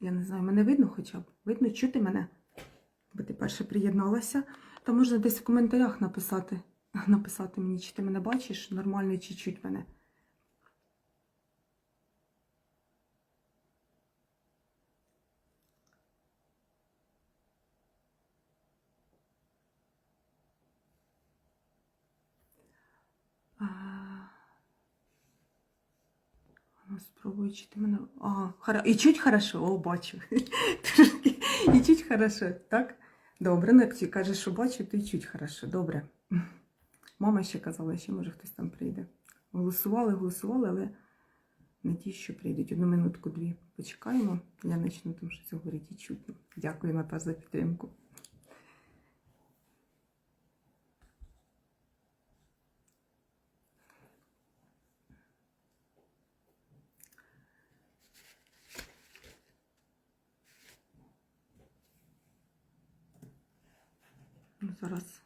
Я не знаю, мене видно хоча б? Видно, чути мене? Бо ти перше приєдналася. Та можна десь в коментарях написати, написати мені, чи ти мене бачиш нормально, чи чуть мене. А, Спробую, чи мене. Ага, хоро... і чуть хорошо, о, бачу. І чуть хорошо, так? Добре, ну як ти кажеш, що бачу, то і чуть хорошо. Добре. Мама ще казала, що може хтось там прийде. Голосували, голосували, але надію, що прийдуть. Одну минутку, дві. Почекаємо. Я почну там щось говорити чутно. Дякую, Наташ, за підтримку. Зараз.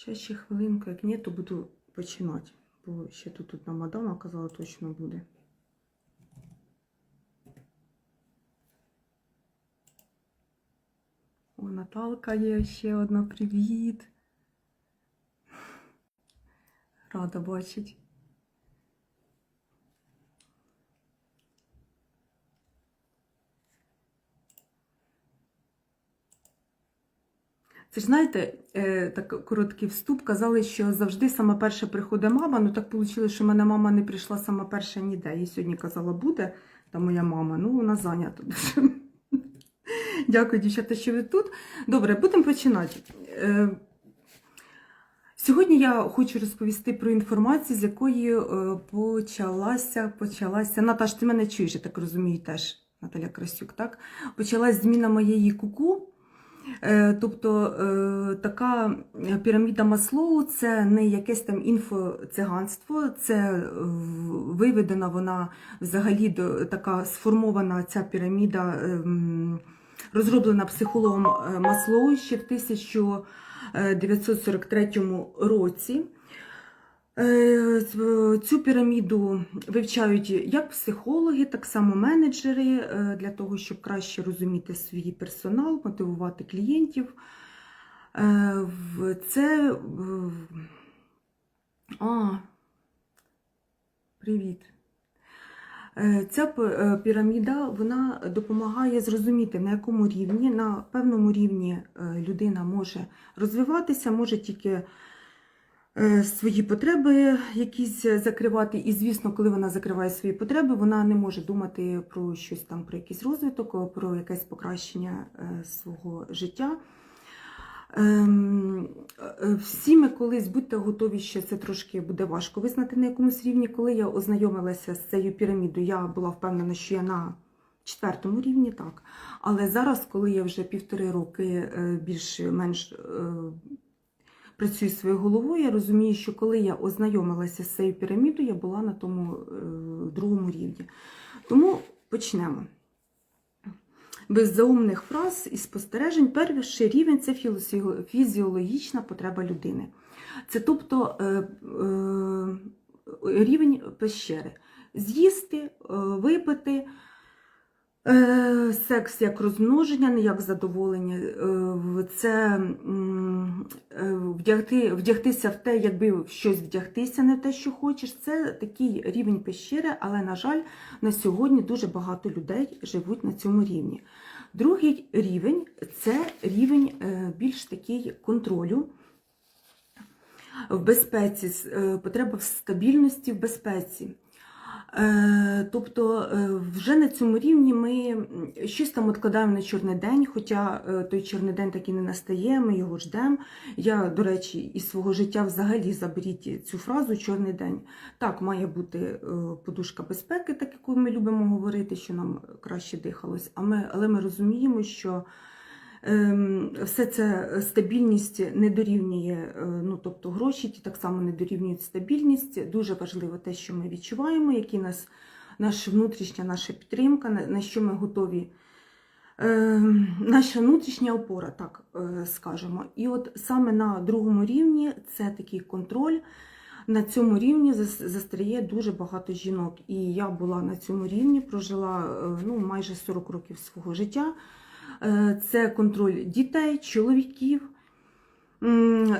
Ще ще хвилинку, як ні, то буду починати. Бо ще тут одна мадама казала, точно буде. О, Наталка є ще одна. Привіт. Рада бачить. Це ж знаєте, е, так короткий вступ. Казали, що завжди сама перша приходить мама. Ну так вийшло, що в мене мама не прийшла сама перша ніде. Їй сьогодні казала, буде та моя мама. Ну, вона зайнята дуже. Дякую, дівчата, що ви тут. Добре, будемо починати. Е, Сьогодні я хочу розповісти про інформацію, з якої е, почалася, почалася. Наташ, ти мене чуєш, я так розумію, теж Наталя Красюк, так? Почалась зміна моєї куку. Е, Тобто е, така піраміда Маслоу це не якесь там інфоциганство, це виведена вона взагалі така сформована ця піраміда, ем, розроблена психологом е, Маслоу ще в 1943 році. Е, Цю піраміду вивчають як психологи, так само менеджери е, для того, щоб краще розуміти свій персонал, мотивувати клієнтів. Е, Це. А, привіт. Е, Ця е, піраміда вона допомагає зрозуміти, на якому рівні, на певному рівні е, людина може розвиватися, може тільки е, свої потреби якісь закривати. І, звісно, коли вона закриває свої потреби, вона не може думати про щось там, про якийсь розвиток, про якесь покращення е, свого життя. Ем, е, Всі ми колись будьте готові, що це трошки буде важко визнати на якомусь рівні. Коли я ознайомилася з цією пірамідою, я була впевнена, що я на четвертому рівні, так. Але зараз, коли я вже півтори роки е, більш-менш е, працюю своєю головою, я розумію, що коли я ознайомилася з цією пірамідою, я була на тому е, другому рівні. Тому почнемо. Без заумних фраз і спостережень перший рівень це фізіологічна потреба людини. Це тобто е, е, рівень пещери. З'їсти, випити, секс як розмноження, не як задоволення. е, Це е, вдягти, вдягтися в те, якби щось вдягтися, не в те, що хочеш. Це такий рівень пещери, але, на жаль, на сьогодні дуже багато людей живуть на цьому рівні. Другий рівень це рівень е, більш такий контролю в безпеці, е, потреба в стабільності в безпеці. Е, Тобто е, вже на цьому рівні ми щось там відкладаємо на чорний день, хоча е, той чорний день так і не настає, ми його ждемо. Я, до речі, із свого життя взагалі заберіть цю фразу чорний день. Так, має бути подушка безпеки, так яку ми любимо говорити, що нам краще дихалось. Але ми розуміємо, що все це стабільність не дорівнює, е, ну тобто гроші ті так само не дорівнюють стабільність. Дуже важливо те, що ми відчуваємо, які нас наша внутрішня наша підтримка, на, що ми готові. Ем, наша внутрішня опора, так е, скажемо. І от саме на другому рівні це такий контроль. На цьому рівні зас- застряє дуже багато жінок. І я була на цьому рівні, прожила е, ну, майже 40 років свого життя. Е, Це контроль дітей, чоловіків.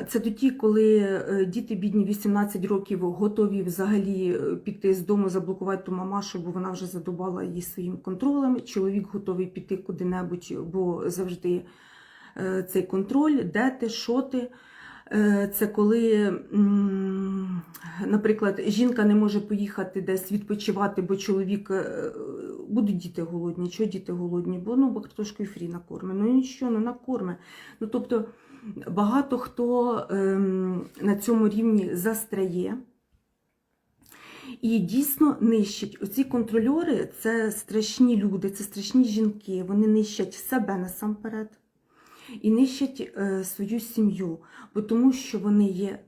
Це тоді, коли е, діти бідні 18 років готові взагалі е, піти з дому, заблокувати ту мамашу, бо вона вже задобала її своїм контролем. Чоловік готовий піти куди-небудь, бо завжди цей контроль, де ти, що ти. Е, Це коли, наприклад, жінка не може поїхати десь відпочивати, бо чоловік е, будуть діти голодні. Чого діти голодні? Бо ну бо картошкою фрі накорме. Ну нічого, ну накорме. Ну тобто багато хто ем, на цьому рівні застряє. І дійсно нищать. Оці контрольори це страшні люди, це страшні жінки. Вони нищать себе насамперед і нищать е, свою сім'ю, бо тому що вони є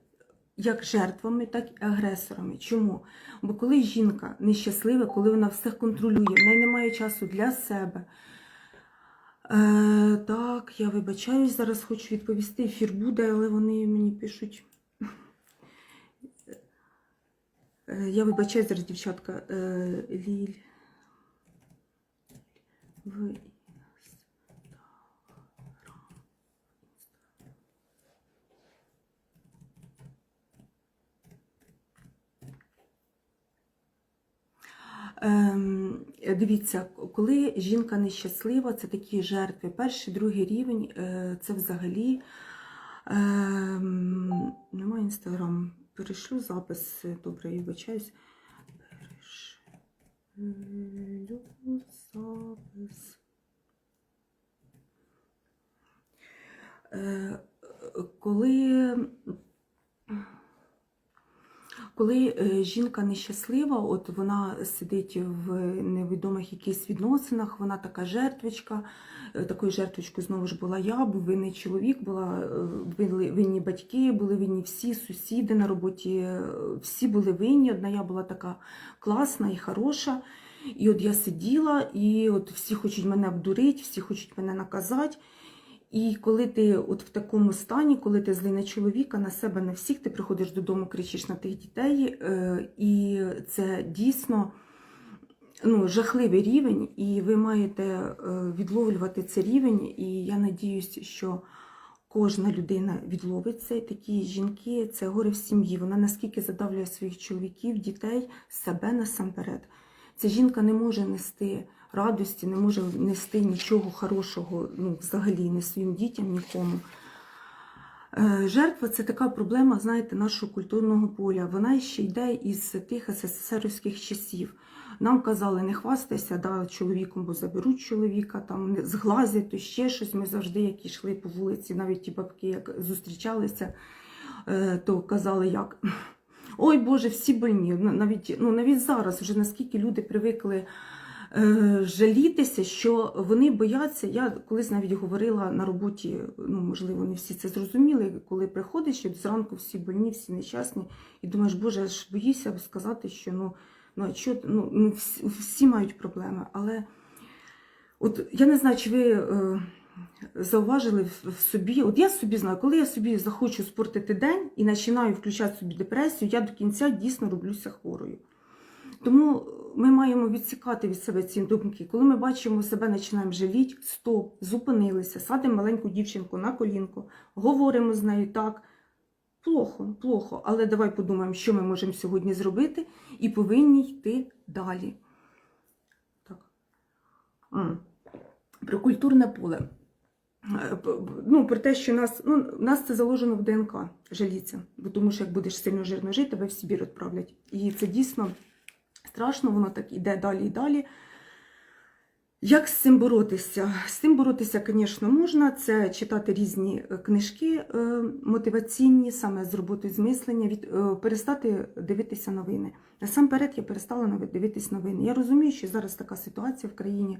як жертвами, так і агресорами. Чому? Бо коли жінка нещаслива, коли вона все контролює, в неї немає часу для себе. Е, так, я вибачаюсь, зараз хочу відповісти. Ефір буде, але вони мені пишуть. Е, Я вибачаюсь зараз, дівчатка. Е, Ліль. Ви. Дивіться, коли жінка нещаслива, це такі жертви. Перший, другий рівень е, це взагалі ем, немає інстаграм. Перешлю запис. Добре, я вибачаюсь. Перешлю запис. Е, коли коли е, жінка нещаслива, от вона сидить в невідомих якихось відносинах, вона така жертвочка. Е, Такою жертвочкою знову ж була я, був винний чоловік, була е, винні батьки, були винні всі сусіди на роботі, всі були винні. Одна я була така класна і хороша. І от я сиділа, і от всі хочуть мене обдурити, всі хочуть мене наказати. І коли ти от в такому стані, коли ти злий на чоловіка, на себе, на всіх, ти приходиш додому, кричиш на тих дітей, е, і це дійсно ну, жахливий рівень, і ви маєте е, відловлювати цей рівень. І я надіюсь, що кожна людина відловить це. Такі жінки це горе в сім'ї. Вона наскільки задавлює своїх чоловіків, дітей, себе насамперед. Ця жінка не може нести радості, не може нести нічого хорошого, ну, взагалі, не своїм дітям, нікому. Е, Жертва це така проблема, знаєте, нашого культурного поля. Вона ще йде із тих СССРівських часів. Нам казали, не хвастайся да, чоловіком, бо заберуть чоловіка, там зглазять, то ще щось. Ми завжди, як йшли по вулиці, навіть ті бабки, як зустрічалися, е, то казали, як. Ой Боже, всі больні. Навіть, ну, навіть зараз вже наскільки люди привикли жалітися, що вони бояться. Я колись навіть говорила на роботі, ну можливо, не всі це зрозуміли, коли приходиш, і зранку всі больні, всі нещасні, і думаєш, Боже, аж боїшся сказати, що ну, ну, що, ну, ну всі, всі мають проблеми. Але от я не знаю, чи ви. Е, Зауважили в собі, от я собі знаю, коли я собі захочу спортити день і починаю включати собі депресію, я до кінця дійсно роблюся хворою. Тому ми маємо відсікати від себе ці думки. Коли ми бачимо себе, починаємо жаліти, стоп, зупинилися, садимо маленьку дівчинку на колінку, говоримо з нею так. Плохо, плохо, але давай подумаємо, що ми можемо сьогодні зробити, і повинні йти далі. Так. Про культурне поле. Е, Ну, про те, що нас, ну, нас це заложено в ДНК, жаліться. Бо тому що як будеш сильно жирно жити, тебе в Сибір відправлять. І це дійсно страшно, воно так іде далі і далі. Як з цим боротися? З цим боротися, звісно, можна. Це читати різні е, книжки е, мотиваційні, саме з роботою з мислення, від, е, перестати дивитися новини. Насамперед я перестала навіть дивитись новини. Я розумію, що зараз така ситуація в країні,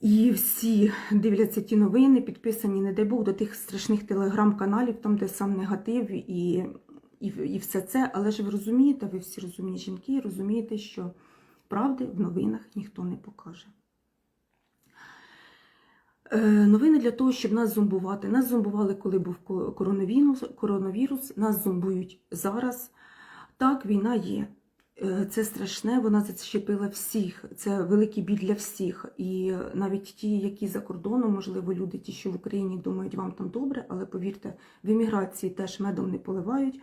і всі дивляться ті новини, підписані, не дай Бог, до тих страшних телеграм-каналів, там, де сам негатив і, і, і все це. Але ж ви розумієте, ви всі розумні жінки, розумієте, що правди в новинах ніхто не покаже. Е, Новини для того, щоб нас зомбувати. Нас зомбували, коли був ко- коронавірус, коронавірус, нас зомбують зараз. Так, війна є. Е, Це страшне, вона зачепила всіх. Це великий біль для всіх. І навіть ті, які за кордоном, можливо, люди, ті, що в Україні думають, вам там добре, але повірте, в еміграції теж медом не поливають.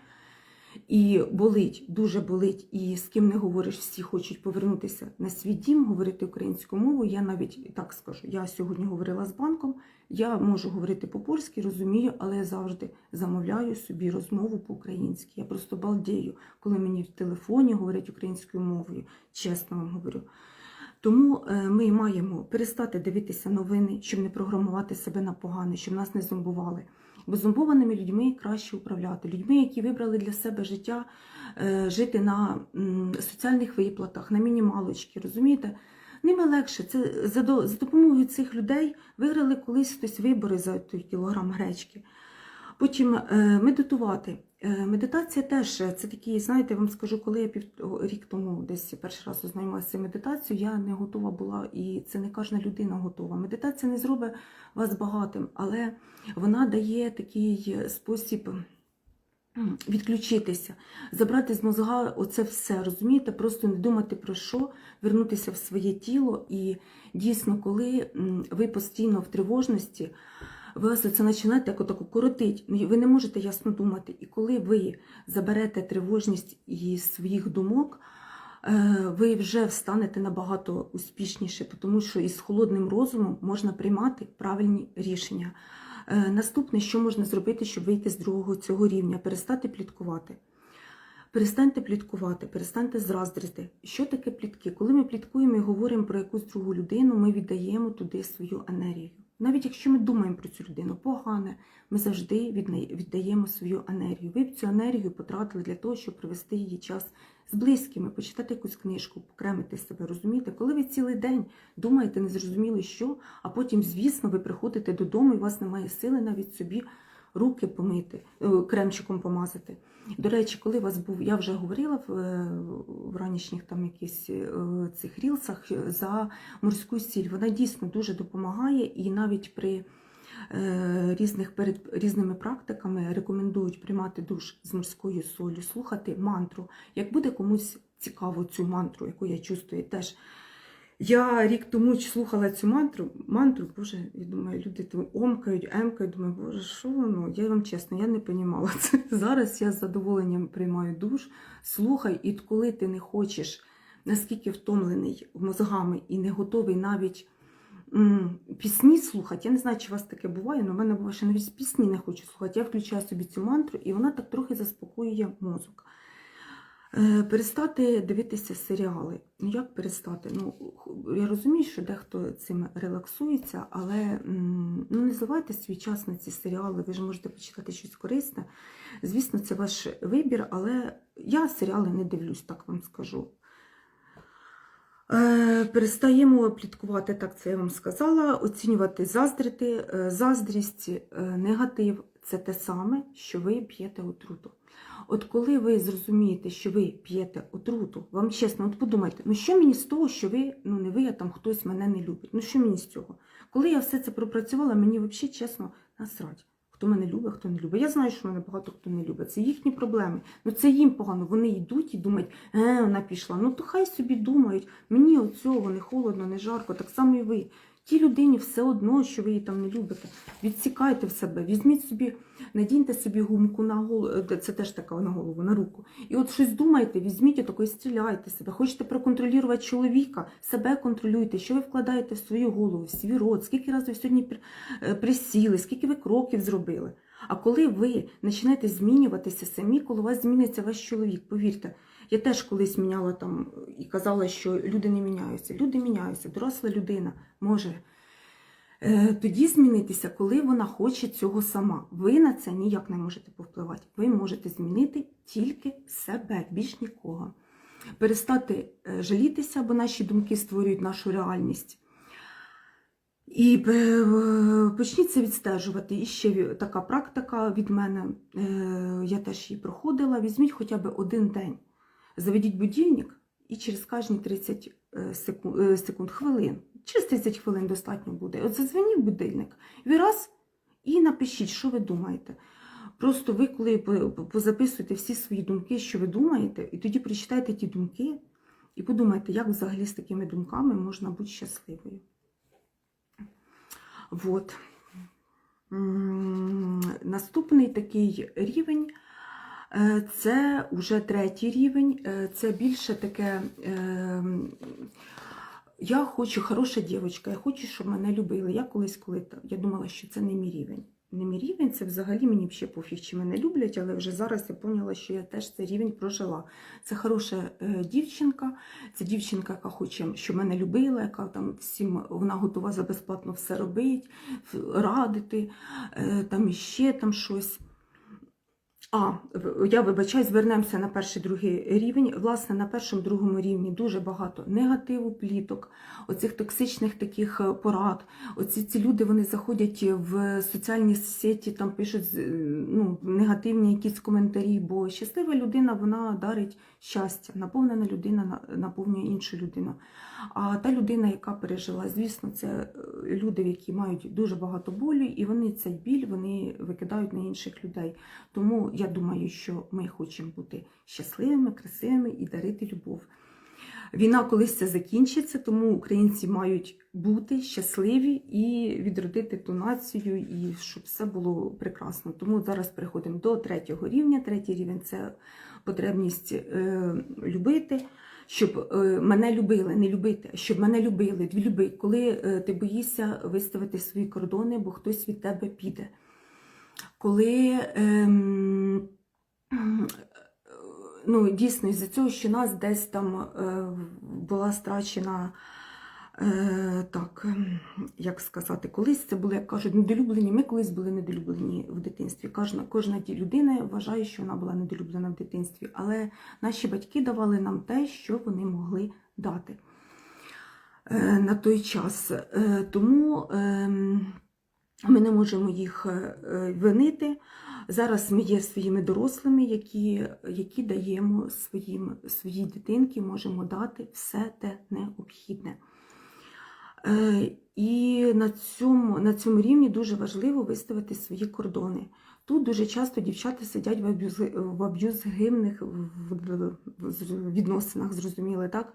І болить, дуже болить, і з ким не говориш, всі хочуть повернутися на свій дім, говорити українською мовою. Я навіть так скажу, я сьогодні говорила з банком, я можу говорити по-польськи, розумію, але я завжди замовляю собі розмову по-українськи. Я просто балдею, коли мені в телефоні говорять українською мовою, чесно вам говорю. Тому е, ми маємо перестати дивитися новини, щоб не програмувати себе на погане, щоб нас не зомбували. Бо зомбованими людьми краще управляти, людьми, які вибрали для себе життя, е, жити на соціальних виплатах, на мінімалочки, розумієте? Ними легше. Це за, до- за допомогою цих людей виграли колись хтось вибори за той кілограм гречки. Потім е, медитувати. Е, медитація теж е, це такі, знаєте, вам скажу, коли я пів рік тому десь перший раз ознайомилася медитацією, я не готова була, і це не кожна людина готова. Медитація не зробить вас багатим, але вона дає такий спосіб відключитися, забрати з мозга оце все, розумієте, просто не думати про що, вернутися в своє тіло. І дійсно, коли ви постійно в тривожності, вас це починаєте як отаку коротить. Ну, Ви не можете ясно думати. І коли ви заберете тривожність із своїх думок, е, ви вже встанете набагато успішніше, тому що із холодним розумом можна приймати правильні рішення. Е, Наступне, що можна зробити, щоб вийти з другого цього рівня, перестати пліткувати. Перестаньте пліткувати, перестаньте заздрити. Що таке плітки? Коли ми пліткуємо і говоримо про якусь другу людину, ми віддаємо туди свою енергію. Навіть якщо ми думаємо про цю людину погане, ми завжди віддаємо свою енергію. Ви б цю енергію потратили для того, щоб провести її час з близькими, почитати якусь книжку, покремити себе. Розумієте, коли ви цілий день думаєте незрозуміло що, а потім, звісно, ви приходите додому і у вас немає сили навіть собі руки помити, е, кремчиком помазати. До речі, коли у вас був, я вже говорила в, е, в ранішніх там якісь е, цих рілсах за морську сіль. Вона дійсно дуже допомагає і навіть при різних перед різними практиками рекомендують приймати душ з морською солью, слухати мантру. Як буде комусь цікаво цю мантру, яку я чувствую, теж. Я рік тому слухала цю мантру, мантру, боже, я думаю, люди там омкають, емкають, думаю, боже, що воно? Я вам чесно, я не розуміла це. Зараз я з задоволенням приймаю душ, слухай, і коли ти не хочеш, наскільки втомлений мозгами і не готовий навіть м, пісні слухати, я не знаю, чи у вас таке буває, але в мене буває, що навіть пісні не хочу слухати. Я включаю собі цю мантру, і вона так трохи заспокоює мозок. Е, Перестати дивитися серіали. Ну як перестати? Ну я розумію, що дехто цим релаксується, але ну не зливайте свій час на ці серіали. Ви ж можете почитати щось корисне. Звісно, це ваш вибір, але я серіали не дивлюсь, так вам скажу. Е, Перестаємо пліткувати, так це я вам сказала, оцінювати, заздрити. Е, Заздрість, негатив це те саме, що ви п'єте отруту. От коли ви зрозумієте, що ви п'єте отруту, вам чесно, от подумайте, ну що мені з того, що ви, ну не ви, а там хтось мене не любить. Ну що мені з цього? Коли я все це пропрацювала, мені взагалі чесно насрать. Хто мене любить, хто не любить. Я знаю, що мене багато хто не любить. Це їхні проблеми. Ну це їм погано. Вони йдуть і думають, е, вона пішла. Ну то хай собі думають. Мені от цього не холодно, не жарко. Так само і ви. Тій людині все одно, що ви її там не любите. Відсікайте в себе, візьміть собі, надіньте собі гумку на голову, це теж така на голову, на руку. І от щось думаєте, візьміть отако і стріляйте себе. Хочете проконтролювати чоловіка, себе контролюйте, що ви вкладаєте в свою голову, в свій рот, скільки разів ви сьогодні е, присіли, скільки ви кроків зробили. А коли ви почнете змінюватися самі, коли у вас зміниться ваш чоловік, повірте, Я теж колись міняла там і казала, що люди не міняються. Люди міняються. Доросла людина може е, тоді змінитися, коли вона хоче цього сама. Ви на це ніяк не можете повпливати. Ви можете змінити тільки себе, більш нікого. Перестати е, жалітися, бо наші думки створюють нашу реальність. І е, почніть це відстежувати. І ще така практика від мене, я теж її проходила. Візьміть хоча б один день. Заведіть будильник і через кожні 30 секунд, секунд хвилин. Через 30 хвилин достатньо буде. От задзвоніть будильник. Ви раз і напишіть, що ви думаєте. Просто ви, коли по- по- позаписуєте всі свої думки, що ви думаєте, і тоді прочитайте ті думки і подумайте, як взагалі з такими думками можна бути щасливою. Вот. Наступний такий рівень е, це вже третій рівень. е, Це більше таке. е, Я хочу хороша дівчинка, я хочу, щоб мене любили. Я колись, коли я думала, що це не мій рівень. Не мій рівень, це взагалі мені ще пофіг, чи мене люблять, але вже зараз я поняла, що я теж цей рівень прожила. Це хороша е, дівчинка, це дівчинка, яка хоче, щоб мене любила, яка там всім вона готова за безплатно все робити, радити, е, там іще там щось. А, я вибачаю, звернемося на перший другий рівень. Власне, на першому другому рівні дуже багато негативу, пліток, оцих токсичних таких е, порад. Оці ці люди вони заходять в соціальні сеті, там пишуть ну, негативні якісь коментарі, бо щаслива людина вона дарить щастя, наповнена людина наповнює іншу людину. А та людина, яка пережила, звісно, це е, люди, які мають дуже багато болю, і вони цей біль вони викидають на інших людей. Тому я думаю, що ми хочемо бути щасливими, красивими і дарити любов. Війна колись це закінчиться, тому українці мають бути щасливі і відродити ту націю, і щоб все було прекрасно. Тому зараз переходимо до третього рівня. Третій рівень це потребність е, любити, щоб е, мене любили, не любити, щоб мене любили, люби, коли е, ти боїшся виставити свої кордони, бо хтось від тебе піде. Коли ем, ну, дійсно, із-за цього, що нас десь там е, була страчена, е, так, ем, як сказати, колись це були, як кажуть, недолюблені. Ми колись були недолюблені в дитинстві. Кожна, кожна людина вважає, що вона була недолюблена в дитинстві, але наші батьки давали нам те, що вони могли дати е, на той час. Е, тому ем, ми не можемо їх е, винити. Зараз ми є своїми дорослими, які, які даємо своїм, своїй дитинці, можемо дати все те необхідне. Е, І на цьому, на цьому рівні дуже важливо виставити свої кордони. Тут дуже часто дівчата сидять в аб'юз, в аб'юзгивних відносинах, зрозуміли, так?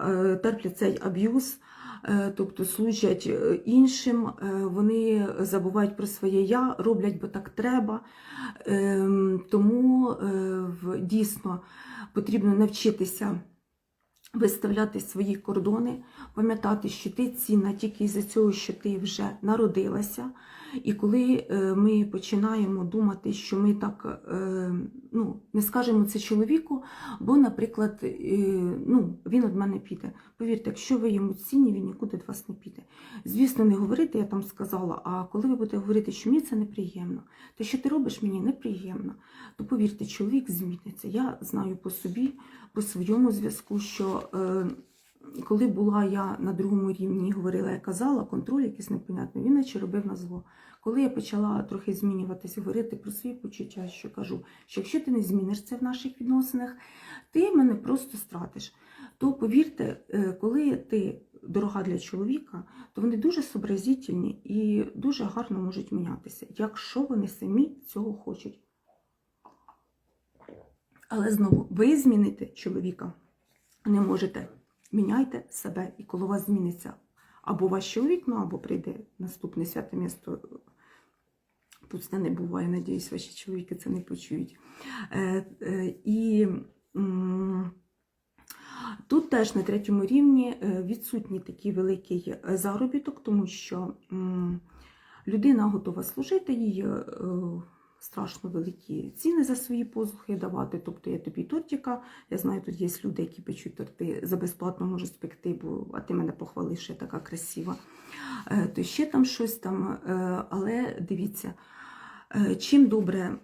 Е, терплять цей аб'юз, е, тобто служать іншим, вони забувають про своє я, роблять, бо так треба. Ем, Тому дійсно потрібно навчитися виставляти свої кордони, пам'ятати, що ти цінна тільки із-за цього, що ти вже народилася. І коли е, ми починаємо думати, що ми так е, ну, не скажемо це чоловіку, бо, наприклад, е, ну, він від мене піде. Повірте, якщо ви йому цінні, він нікуди від вас не піде. Звісно, не говорити, я там сказала, а коли ви будете говорити, що мені це неприємно, те, що ти робиш, мені неприємно, то повірте, чоловік зміниться. Я знаю по собі, по своєму зв'язку, що коли була я на другому рівні, говорила, я казала, контроль якийсь непонятний, він наче робив на зло. Коли я почала трохи змінюватися, говорити про свої почуття, що кажу, що якщо ти не зміниш це в наших відносинах, ти мене просто стратиш. То повірте, е, коли ти дорога для чоловіка, то вони дуже сообразительні і дуже гарно можуть мінятися, якщо вони самі цього хочуть. Але знову, ви змінити чоловіка не можете. Міняйте себе, і коли у вас зміниться або ваш чоловік, ну або прийде наступне святе місто. Пусте не буває, надіюсь, ваші чоловіки це не почують. Е, е, і м, тут теж на третьому рівні е, відсутній такий великий заробіток, тому що м, людина готова служити, їй е, страшно великі ціни за свої послуги давати. Тобто я тобі тортика, я знаю, тут є люди, які печуть торти за безплатно можуть спекти, бо а ти мене похвалиш, що я така красива. Е, То ще там щось там, е, але дивіться, е, чим добре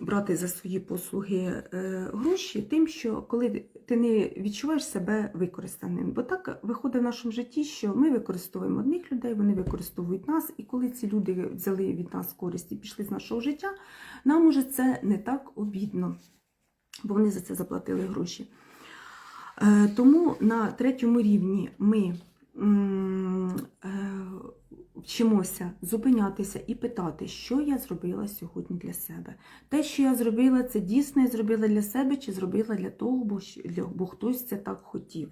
брати за свої послуги е, гроші, тим, що коли ти не відчуваєш себе використаним. Бо так виходить в нашому житті, що ми використовуємо одних людей, вони використовують нас, і коли ці люди взяли від нас користь і пішли з нашого життя, нам уже це не так обідно, бо вони за це заплатили гроші. Е, Тому на третьому рівні ми е, вчимося зупинятися і питати, що я зробила сьогодні для себе. Те, що я зробила, це дійсно я зробила для себе чи зробила для того, бо, бо хтось це так хотів.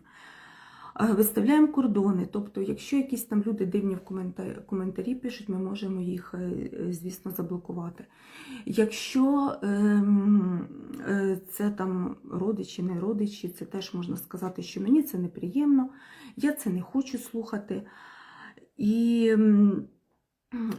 Е, Виставляємо кордони, тобто, якщо якісь там люди дивні в коментарі пишуть, ми можемо їх, е, е, звісно, заблокувати. Якщо ем, це там родичі, не родичі, це теж можна сказати, що мені це неприємно, я це не хочу слухати. І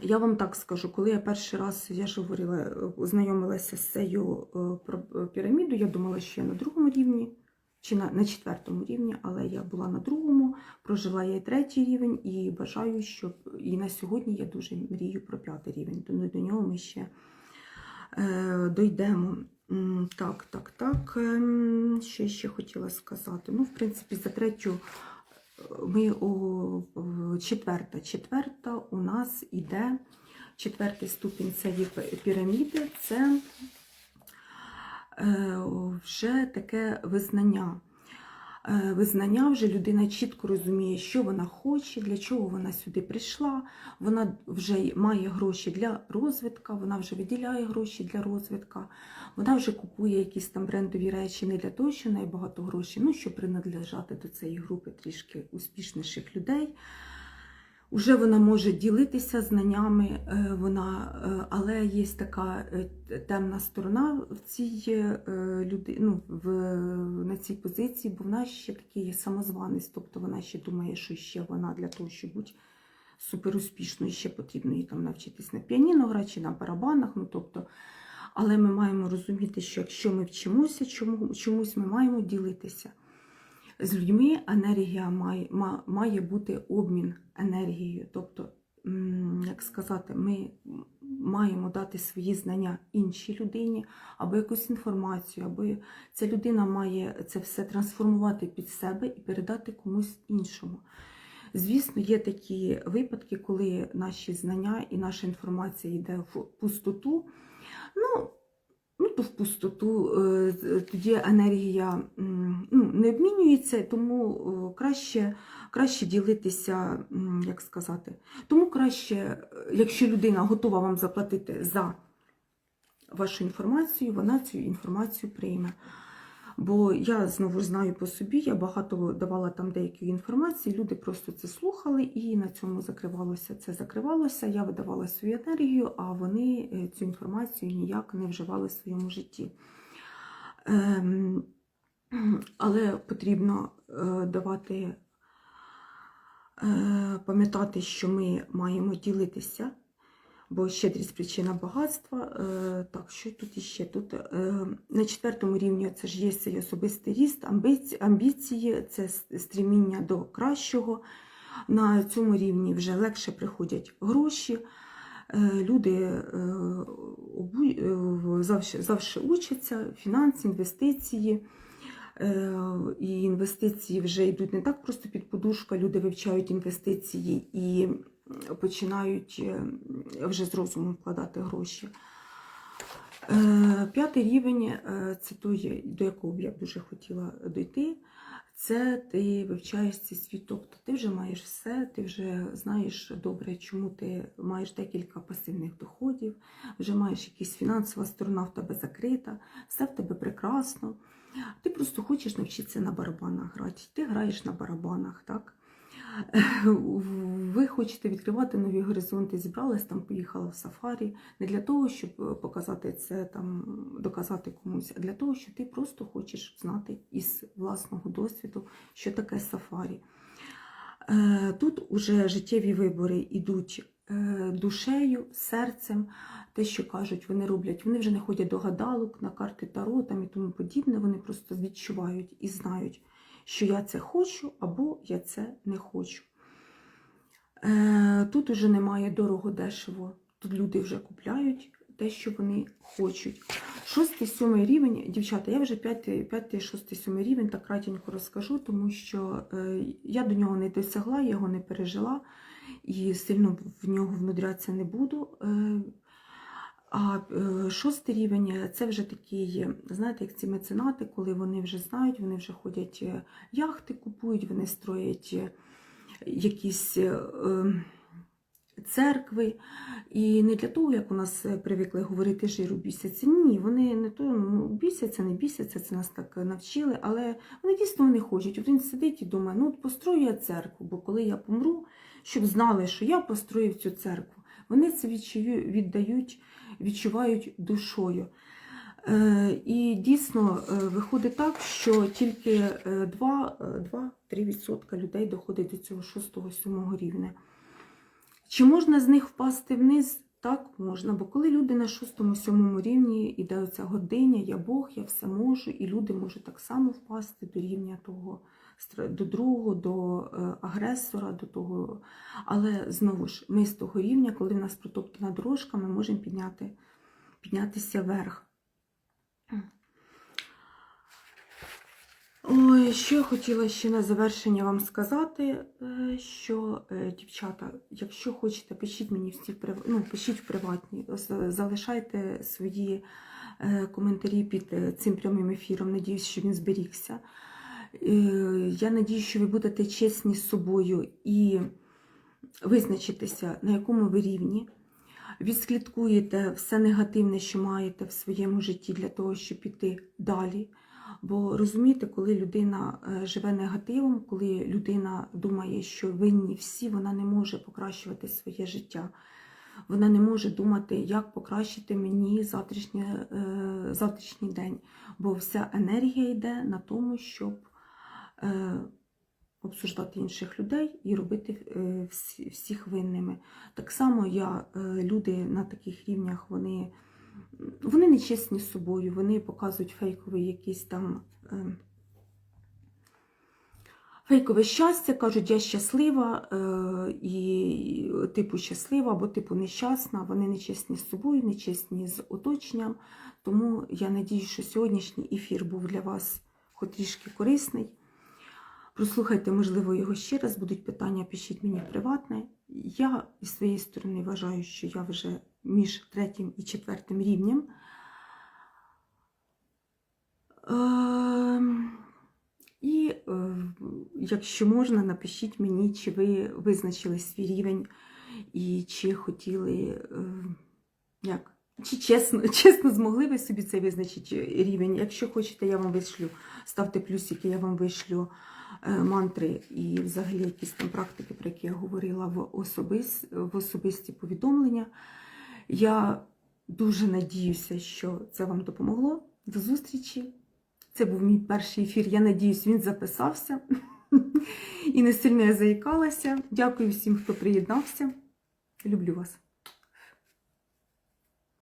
я вам так скажу, коли я перший раз, я ж говорила, ознайомилася з цією е, е, пірамідою, я думала, що я на другому рівні. Чи на, на четвертому рівні, але я була на другому, прожила я і третій рівень, і бажаю, щоб і на сьогодні я дуже мрію про п'ятий рівень. Тому до нього ми ще е, дойдемо. Так, так, так. ем, Що ще хотіла сказати? Ну, в принципі, за третю ми у четверта. Четверта у нас іде четвертий ступінь цієї піраміди. Це е, вже таке визнання. Е, Визнання вже людина чітко розуміє, що вона хоче, для чого вона сюди прийшла. Вона вже має гроші для розвитку, вона вже виділяє гроші для розвитку, вона вже купує якісь там брендові речі не для того, що в неї багато грошей, ну щоб принадлежати до цієї групи трішки успішніших людей. Уже вона може ділитися знаннями, е, вона, е, але є така е, темна сторона в цій люди, ну, в, на цій позиції, бо вона ще такий є самозванець, тобто вона ще думає, що ще вона для того, щоб бути суперуспішною, ще потрібно їй там навчитись на піаніно грати чи на барабанах. Ну, тобто, але ми маємо розуміти, що якщо ми вчимося чому, чомусь, ми маємо ділитися. З людьми енергія має, має бути обмін енергією. Тобто, як сказати, ми маємо дати свої знання іншій людині, або якусь інформацію, або ця людина має це все трансформувати під себе і передати комусь іншому. Звісно, є такі випадки, коли наші знання і наша інформація йде в пустоту. Ну, ну то в пустоту, е, тоді енергія ну, не обмінюється, тому е, краще, краще ділитися, як сказати. Тому краще, е, якщо людина готова вам заплатити за вашу інформацію, вона цю інформацію прийме. Бо я знову ж знаю по собі, я багато давала там деякої інформації, люди просто це слухали і на цьому закривалося. Це закривалося, я видавала свою енергію, а вони е, цю інформацію ніяк не вживали в своєму житті. Ем, але потрібно е, давати, е, пам'ятати, що ми маємо ділитися бо щедрість причина багатства. Е, Так, що тут іще? Тут е, на четвертому рівні це ж є цей особистий ріст, амбіції, це с- стреміння до кращого. На цьому рівні вже легше приходять гроші. Е, Люди завжди, завжди учаться, фінанси, інвестиції. І інвестиції вже йдуть не так просто під подушку, люди вивчають інвестиції і починають е, вже з розуму вкладати гроші. Е, П'ятий рівень е, це той, до якого я б дуже хотіла дойти. Це ти вивчаєш цей світ, тобто ти вже маєш все, ти вже знаєш добре, чому ти маєш декілька пасивних доходів, вже маєш якась фінансова сторона в тебе закрита, все в тебе прекрасно. Ти просто хочеш навчитися на барабанах грати. Ти граєш на барабанах, так? Ви хочете відкривати нові горизонти, зібралась там, поїхала в сафарі. Не для того, щоб показати це, там, доказати комусь, а для того, що ти просто хочеш знати із власного досвіду, що таке сафарі. Е, Тут уже життєві вибори йдуть е, душею, серцем, те, що кажуть, вони роблять. Вони вже не ходять до гадалок, на карти Таро там і тому подібне. Вони просто відчувають і знають, що я це хочу або я це не хочу. Е, Тут уже немає дорого дешево. Тут люди вже купляють те, що вони хочуть. Шостий, сьомий рівень, дівчата, я вже п'ятий, шостий, сьомий рівень так кратенько розкажу, тому що е, я до нього не досягла, я його не пережила і сильно в нього внудрятися не буду. Е, а шостий рівень це вже такі, знаєте, як ці меценати, коли вони вже знають, вони вже ходять яхти купують, вони строять якісь е, е, церкви. І не для того, як у нас е, привикли говорити жиру бісяться. Ні, вони не то ну, бісяться, не бісяться, це нас так навчили, але вони дійсно не хочуть. Він сидить і думає, ну от построю я церкву, бо коли я помру, щоб знали, що я построїв цю церкву. Вони це віддають, відчувають душою. Е, і дійсно е, виходить так, що тільки е, 2-3% людей доходить до цього 6-7 рівня. Чи можна з них впасти вниз? Так, можна. Бо коли люди на 6-7 рівні іде оця годиня, я Бог, я все можу, і люди можуть так само впасти до рівня того, до другого, до е, агресора, до того. Але знову ж, ми з того рівня, коли в нас протоптана дорожка, ми можемо підняти, піднятися вверх. Ой, що я хотіла ще на завершення вам сказати, е, що, е, дівчата, якщо хочете, пишіть мені всі ну, пишіть в приватні, залишайте свої е, коментарі під цим прямим ефіром. Надіюсь, що він зберігся. Я надію, що ви будете чесні з собою і визначитеся, на якому ви рівні. Відслідкуєте все негативне, що маєте в своєму житті для того, щоб піти далі. Бо розумієте, коли людина е, живе негативом, коли людина думає, що винні всі, вона не може покращувати своє життя. Вона не може думати, як покращити мені завтрашнє, е, завтрашній день. Бо вся енергія йде на тому, щоб е, обсуждати інших людей і робити всіх винними. Так само я, люди на таких рівнях, вони, вони не чесні з собою, вони показують фейковий якийсь там. е, Фейкове щастя, кажуть, я щаслива, е, і типу щаслива або типу нещасна. Вони не чесні з собою, не чесні з оточенням. Тому я надію, що сьогоднішній ефір був для вас хоч трішки корисний. Прослухайте, можливо, його ще раз. Будуть питання, пишіть мені приватне. Я із своєї сторони вважаю, що я вже між третім і четвертим рівнем. Ем, І е, якщо можна, напишіть мені, чи ви визначили свій рівень і чи хотіли, е, як, чи чесно, чесно змогли ви собі цей визначити рівень. Якщо хочете, я вам вишлю, ставте плюсики, я вам вишлю е, мантри і взагалі якісь там практики, про які я говорила в, особис, в особисті повідомлення. Я дуже надіюся, що це вам допомогло. До зустрічі! Це був мій перший ефір. Я надіюсь, він записався. І не сильно я заїкалася. Дякую всім, хто приєднався. Люблю вас.